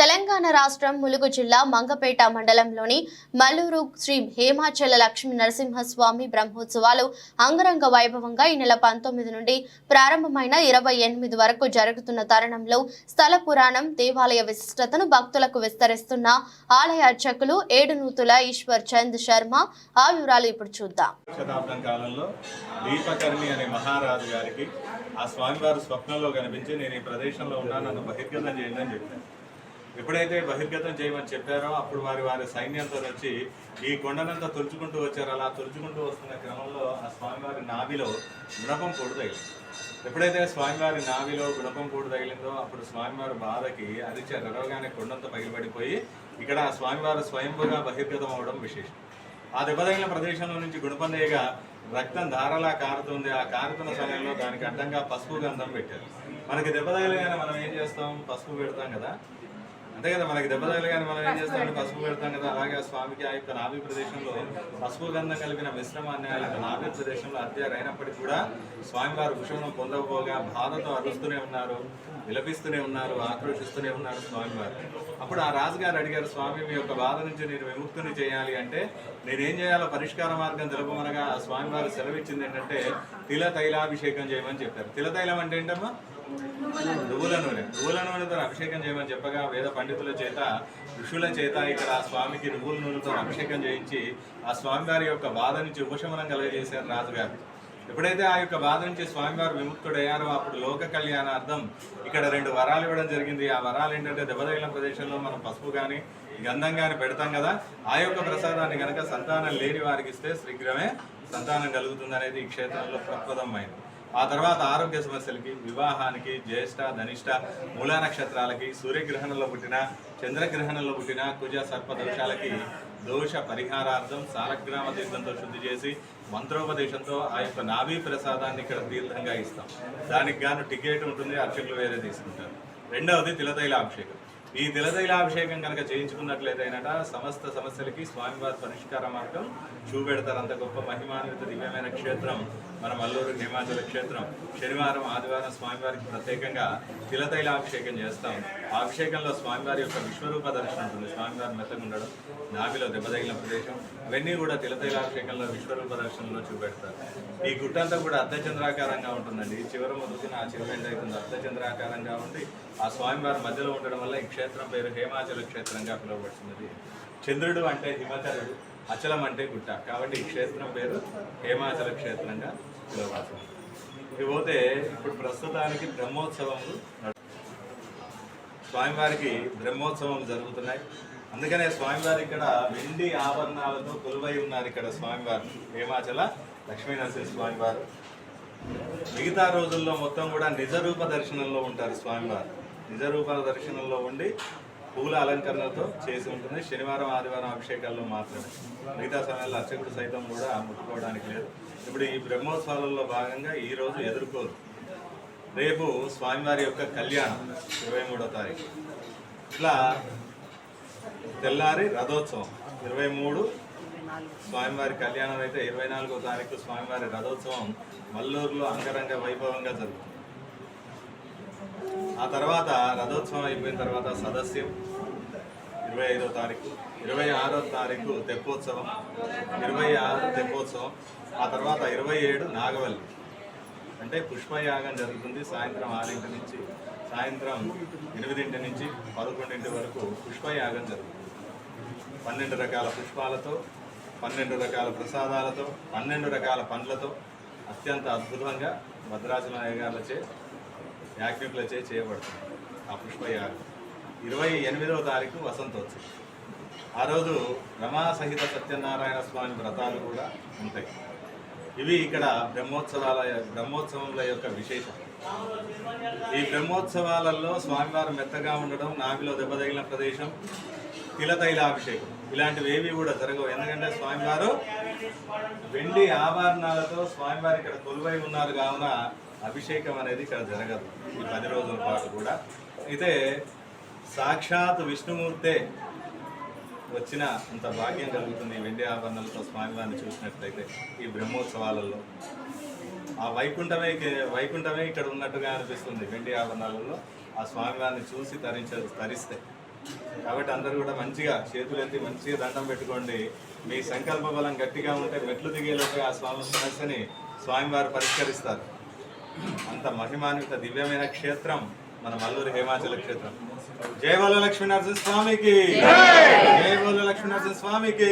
తెలంగాణ రాష్ట్రం ములుగు జిల్లా మంగపేట మండలంలోని మల్లూరు శ్రీ హేమాచల లక్ష్మీ నరసింహస్వామి బ్రహ్మోత్సవాలు అంగరంగ వైభవంగా ఈ నెల పంతొమ్మిది నుండి ప్రారంభమైన ఇరవై ఎనిమిది వరకు జరుగుతున్న తరుణంలో స్థల పురాణం దేవాలయ విశిష్టతను భక్తులకు విస్తరిస్తున్న ఆలయ అర్చకులు ఏడునూతుల ఈశ్వర్ చంద్ శర్మ. ఆ వివరాలు ఇప్పుడు చూద్దాం. శతాబ్దం కాలంలో దీపకర్ణి అనే మహారాజు గారికి ఆ స్వామివారు స్వప్నంలో కనిపించి నేను ఈ ప్రదేశంలో ఉన్నాను నన్ను బహిర్గతం చేయండి అని చెప్పాను ఎప్పుడైతే బహిర్గతం చేయమని చెప్పారో అప్పుడు వారి వారి సైన్యంతో వచ్చి ఈ కొండనంతా తొలుచుకుంటూ వచ్చారు. అలా తొలుచుకుంటూ వస్తున్న క్రమంలో ఆ స్వామివారి నాభిలో గుణపం పొడు తగిలింది. ఎప్పుడైతే స్వామివారి నావిలో గుణపం పొడు తగిలిందో అప్పుడు స్వామివారి బాధకి అరిచే రరవగానే కొండంత పగిలిపడిపోయి ఇక్కడ స్వామివారు స్వయంభుగా బహిర్గతం అవడం విశేషం. ఆ దెబ్బతగిన ప్రదేశంలో నుంచి గుణపందేయగా రక్తం ధారలా కారుతుంది. ఆ కారుతున్న సమయంలో దానికి అడ్డంగా పసుపు గంధం పెట్టారు. మనకి దెబ్బ తగిలిగానే మనం ఏం చేస్తాం? పసుపు పెడతాం కదా. అంతే కదా మనకి దెబ్బ తగిలిగానే మనం ఏం చేస్తాం? పసుపు పెడతాం. కదా. అలాగే ఆ స్వామికి ఆ యొక్క నాభి ప్రదేశంలో పసుపు గంధం కలిపిన మిశ్రమాన్ని ఆ యొక్క నాభి ప్రదేశంలో అత్యారు అయినప్పటికీ కూడా స్వామివారు భుషణం పొందకపోగా బాధతో అరుస్తూనే ఉన్నారు విలపిస్తూనే ఉన్నారు ఆక్రోషిస్తూనే ఉన్నారు స్వామివారు. అప్పుడు ఆ రాజుగారు అడిగారు స్వామి మీ యొక్క బాధ నుంచి నేను విముక్తిని చేయాలి అంటే నేనేం చేయాలో పరిష్కార మార్గం తెలుపమనగా ఆ స్వామివారు సెలవిచ్చింది ఏంటంటే తిల తైలాభిషేకం చేయమని చెప్పారు. తిల తైలం అంటే ఏంటమ్మా? నువ్వుల నూనె. నువ్వుల నూనెతో అభిషేకం చేయమని చెప్పగా వేద పండితుల చేత ఋషుల చేత ఇక్కడ ఆ స్వామికి నువ్వుల నూనెతో అభిషేకం చేయించి ఆ స్వామివారి యొక్క బాధ నుంచి ఉపశమనం కలగజేశారు రాజుగారు. ఎప్పుడైతే ఆ యొక్క బాధ నుంచి స్వామివారు విముక్తుడయ్యారో అప్పుడు లోక కళ్యాణార్థం ఇక్కడ రెండు వరాలు ఇవ్వడం జరిగింది. ఆ వరాలు ఏంటంటే దెబ్బతగిన ప్రదేశంలో మనం పసుపు కానీ గంధం కానీ పెడతాం కదా ఆ యొక్క ప్రసాదాన్ని కనుక సంతానం లేని వారికి ఇస్తే శీఘ్రమే సంతానం కలుగుతుంది అనేది ఈ క్షేత్రంలో ప్రప్రదమైంది ఆ తర్వాత ఆరోగ్య సమస్యలకి వివాహానికి జ్యేష్ఠ ధనిష్ట మూలా నక్షత్రాలకి సూర్యగ్రహణంలో పుట్టిన చంద్రగ్రహణంలో పుట్టిన కుజ సర్ప దోషాలకి దోష పరిహారార్థం సాలగ్రామ తీర్థంతో శుద్ధి చేసి మంత్రోపదేశంతో ఆ యొక్క నాభీ ప్రసాదాన్ని ఇక్కడ తీర్థంగా ఇస్తాం. దానికి గాను టికెట్ ఉంటుంది అర్చకులు వేరే తీసుకుంటారు. రెండవది తిలతైల అభిషేకం ఈ తిలతైలాభిషేకం కనుక చేయించుకున్నట్లయితేనట సమస్త సమస్యలకి స్వామివారి పరిష్కార మార్గం చూపెడతారు. అంత గొప్ప మహిమాన్విత దివ్యమైన క్షేత్రం మన మల్లూరు హిమాచల క్షేత్రం. శనివారం ఆదివారం స్వామివారికి ప్రత్యేకంగా తిలతైలాభిషేకం చేస్తాం. అభిషేకంలో స్వామివారి యొక్క విశ్వరూప దర్శనం ఉంటుంది. స్వామివారి మెత్తగా ఉండడం నాభిలో దెబ్బతగిలిన ప్రదేశం ఇవన్నీ కూడా తిలతైలాభిషేకంలో విశ్వరూప దర్శనంలో చూపెడతారు. ఈ గుట్టంతా కూడా అర్ధచంద్రాకారంగా ఉంటుందండి. ఈ చివరి మొదలుసిన ఆ చివరి ఏంటవుతుంది అర్ధచంద్రాకారంగా ఉండి ఆ స్వామివారి మధ్యలో ఉండడం వల్ల ఈ క్షేత్రం పేరు హేమాచల క్షేత్రంగా పిలువబడుతున్నది. చంద్రుడు అంటే హిమచరుడు అచలం అంటే గుట్ట. కాబట్టి ఈ క్షేత్రం పేరు హేమాచల క్షేత్రంగా పిలువబడుతుంది. ఇక పోతే ఇప్పుడు ప్రస్తుతానికి బ్రహ్మోత్సవములు స్వామివారికి బ్రహ్మోత్సవం జరుగుతున్నాయి. అందుకనే స్వామివారి ఇక్కడ వెండి ఆభరణాలతో కొలువై ఉన్నారు ఇక్కడ స్వామివారు. హేమాచల లక్ష్మీనరసింహ స్వామివారు. మిగతా రోజుల్లో మొత్తం కూడా నిజరూప దర్శనంలో ఉంటారు స్వామివారు. నిజరూప దర్శనంలో ఉండి పూల అలంకరణతో చేసి ఉంటుంది. శనివారం ఆదివారం అభిషేకాల్లో మాత్రమే. మిగతా సమయాల్లో అర్చకుడు సైతం కూడా ముట్టుకోవడానికి లేదు. ఇప్పుడు ఈ బ్రహ్మోత్సవాలలో భాగంగా ఈ రోజు ఎదుర్కోరు. రేపు స్వామివారి యొక్క కళ్యాణం ఇరవై మూడో తారీఖు. ఇట్లా తెల్లారి రథోత్సవం ఇరవై మూడు స్వామివారి కళ్యాణం అయితే ఇరవై నాలుగో తారీఖు స్వామివారి రథోత్సవం మల్లూరులో అంగరంగ వైభవంగా జరుగుతుంది. ఆ తర్వాత రథోత్సవం అయిపోయిన తర్వాత సదస్యం ఇరవై ఐదో తారీఖు ఇరవై ఆరో తారీఖు తెప్పోత్సవం ఇరవై ఆరు తెప్పోత్సవం ఆ తర్వాత ఇరవై ఏడు నాగవల్లి. అంటే పుష్పయాగం జరుగుతుంది సాయంత్రం ఆరింటి నుంచి సాయంత్రం ఎనిమిదింటి నుంచి పదకొండింటి వరకు పుష్పయాగం జరుగుతుంది. పన్నెండు రకాల పుష్పాలతో పన్నెండు రకాల ప్రసాదాలతో పన్నెండు రకాల పండ్లతో అత్యంత అద్భుతంగా భద్రాచల అయ్యగారులచే యాజ్ఞికులచే చేయబడుతుంది ఆ పుష్పయాగం. ఇరవై ఎనిమిదవ తారీఖు వసంతోత్సవం. ఆ రోజు రమా సహిత సత్యనారాయణ స్వామి వ్రతాలు కూడా ఉంటాయి. ఇవి ఇక్కడ బ్రహ్మోత్సవాల బ్రహ్మోత్సవముల యొక్క విశేషం. ఈ బ్రహ్మోత్సవాలలో స్వామివారు మెత్తగా ఉండడం నాభిలో దెబ్బతగిలిన ప్రదేశం తిలతైలాభిషేకం ఇలాంటివి ఏవి కూడా జరగవు. ఎందుకంటే స్వామివారు వెండి ఆభరణాలతో స్వామివారు ఇక్కడ కొలువై ఉన్నారు. కావున అభిషేకం అనేది ఇక్కడ జరగదు. ఈ పది రోజుల పాటు కూడా. అయితే సాక్షాత్ విష్ణుమూర్తే వచ్చిన అంత భాగ్యం కలుగుతుంది వెండి ఆభరణాలతో స్వామివారిని చూసినట్లయితే ఈ బ్రహ్మోత్సవాలలో. ఆ వైకుంఠమే వైకుంఠమే ఇక్కడ ఉన్నట్టుగా అనిపిస్తుంది వెండి ఆభరణాలలో. ఆ స్వామివారిని చూసి తరించ తరిస్తే. కాబట్టి అందరూ కూడా మంచిగా చేతులు ఎత్తి మంచిగా దండం పెట్టుకోండి. మీ సంకల్ప బలం గట్టిగా ఉంటే మెట్లు దిగేలోపే ఆ స్వామి సమస్యని స్వామివారు పరిష్కరిస్తారు. అంత మహిమాన్విత దివ్యమైన క్షేత్రం. మన మల్లూరు హిమాచల క్షేత్రం. జై బోలో లక్ష్మీనరసింహ స్వామికి. జై! బోలో లక్ష్మీనరసింహ స్వామికి.